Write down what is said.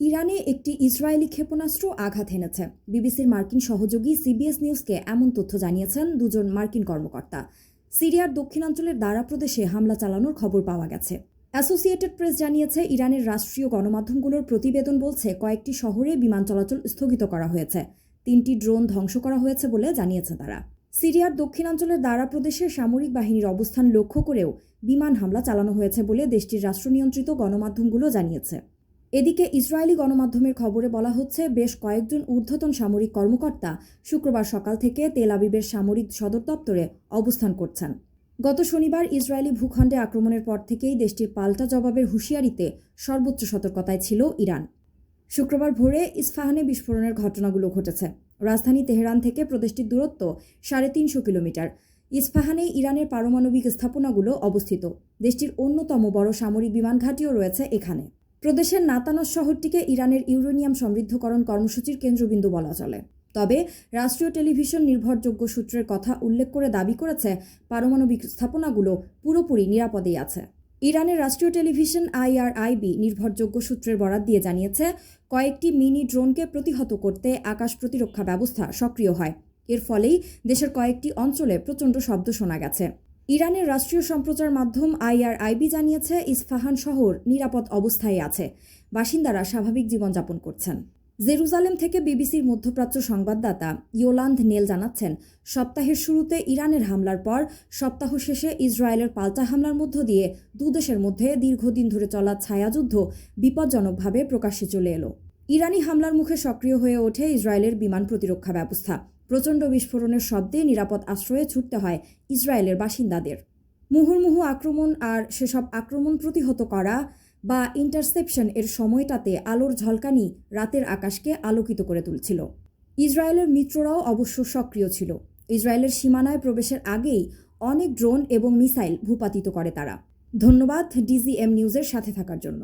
ইরানে একটি ইসরায়েলি ক্ষেপণাস্ত্র আঘাত এনেছে বিবিসির মার্কিন সহযোগী সিবিএস নিউজকে এমন তথ্য জানিয়েছেন দুজন মার্কিন কর্মকর্তা। সিরিয়ার দক্ষিণাঞ্চলের দারা প্রদেশে হামলা চালানোর খবর পাওয়া গেছে। অ্যাসোসিয়েটেড প্রেস জানিয়েছে, ইরানের রাষ্ট্রীয় গণমাধ্যমগুলোর প্রতিবেদন বলছে, কয়েকটি শহরে বিমান চলাচল স্থগিত করা হয়েছে। তিনটি ড্রোন ধ্বংস করা হয়েছে বলে জানিয়েছে তারা। সিরিয়ার দক্ষিণাঞ্চলের দারা প্রদেশে সামরিক বাহিনীর অবস্থান লক্ষ্য করেও বিমান হামলা চালানো হয়েছে বলে দেশটির রাষ্ট্রনিয়ন্ত্রিত গণমাধ্যমগুলো জানিয়েছে। এদিকে ইসরায়েলি গণমাধ্যমের খবরে বলা হচ্ছে, বেশ কয়েকজন ঊর্ধ্বতন সামরিক কর্মকর্তা শুক্রবার সকাল থেকে তেল আবিবের সামরিক সদর দপ্তরে অবস্থান করছেন। গত শনিবার ইসরায়েলি ভূখণ্ডে আক্রমণের পর থেকেই দেশটির পাল্টা জবাবের হুঁশিয়ারিতে সর্বোচ্চ সতর্কতায় ছিল ইরান। শুক্রবার ভোরে ইস্ফাহানে বিস্ফোরণের ঘটনাগুলো ঘটেছে। রাজধানী তেহরান থেকে প্রদেশটির দূরত্ব সাড়ে তিনশো কিলোমিটার। ইস্ফাহানে ইরানের পারমাণবিক স্থাপনাগুলো অবস্থিত। দেশটির অন্যতম বড় সামরিক বিমান ঘাঁটিও রয়েছে এখানে। প্রদেশের নাতানস শহরটিকে ইরানের ইউরেনিয়াম সমৃদ্ধকরণ কর্মসূচির কেন্দ্রবিন্দু বলা চলে। তবে রাষ্ট্রীয় টেলিভিশন নির্ভরযোগ্য সূত্রের কথা উল্লেখ করে দাবি করেছে, পারমাণবিক স্থাপনাগুলো পুরোপুরি নিরাপদেই আছে। ইরানের রাষ্ট্রীয় টেলিভিশন আইআরআইবি নির্ভরযোগ্য সূত্রের বরাত দিয়ে জানিয়েছে, কয়েকটি মিনি ড্রোনকে প্রতিহত করতে আকাশ প্রতিরক্ষা ব্যবস্থা সক্রিয় হয়। এর ফলেই দেশের কয়েকটি অঞ্চলে প্রচণ্ড শব্দ শোনা গেছে। ইরানের রাষ্ট্রীয় সম্প্রচার মাধ্যম আইআরআইবি জানিয়েছে, ইস্ফাহান শহর নিরাপদ অবস্থায় আছে। বাসিন্দারা স্বাভাবিক জীবনযাপন করছেন। জেরুজালেম থেকে বিবিসির মধ্যপ্রাচ্য সংবাদদাতা ইয়োলান্দ নেল জানাচ্ছেন, সপ্তাহের শুরুতে ইরানের হামলার পর সপ্তাহ শেষে ইসরায়েলের পাল্টা হামলার মধ্য দিয়ে দুদেশের মধ্যে দীর্ঘদিন ধরে চলা ছায়াযুদ্ধ বিপজ্জনকভাবে প্রকাশ্যে চলে এলো। ইরানি হামলার মুখে সক্রিয় হয়ে ওঠে ইসরায়েলের বিমান প্রতিরক্ষা ব্যবস্থা। প্রচণ্ড বিস্ফোরণের শব্দে নিরাপদ আশ্রয়ে ছুটতে হয় ইসরায়েলের বাসিন্দাদের। মুহুর্মুহু আক্রমণ আর সেসব আক্রমণ প্রতিহত করা বা ইন্টারসেপশন এর সময়টাতে আলোর ঝলকানি রাতের আকাশকে আলোকিত করে তুলছিল। ইসরায়েলের মিত্ররাও অবশ্য সক্রিয় ছিল। ইসরায়েলের সীমানায় প্রবেশের আগেই অনেক ড্রোন এবং মিসাইল ভূপাতিত করে তারা। ধন্যবাদ, ডিজিএম নিউজের সাথে থাকার জন্য।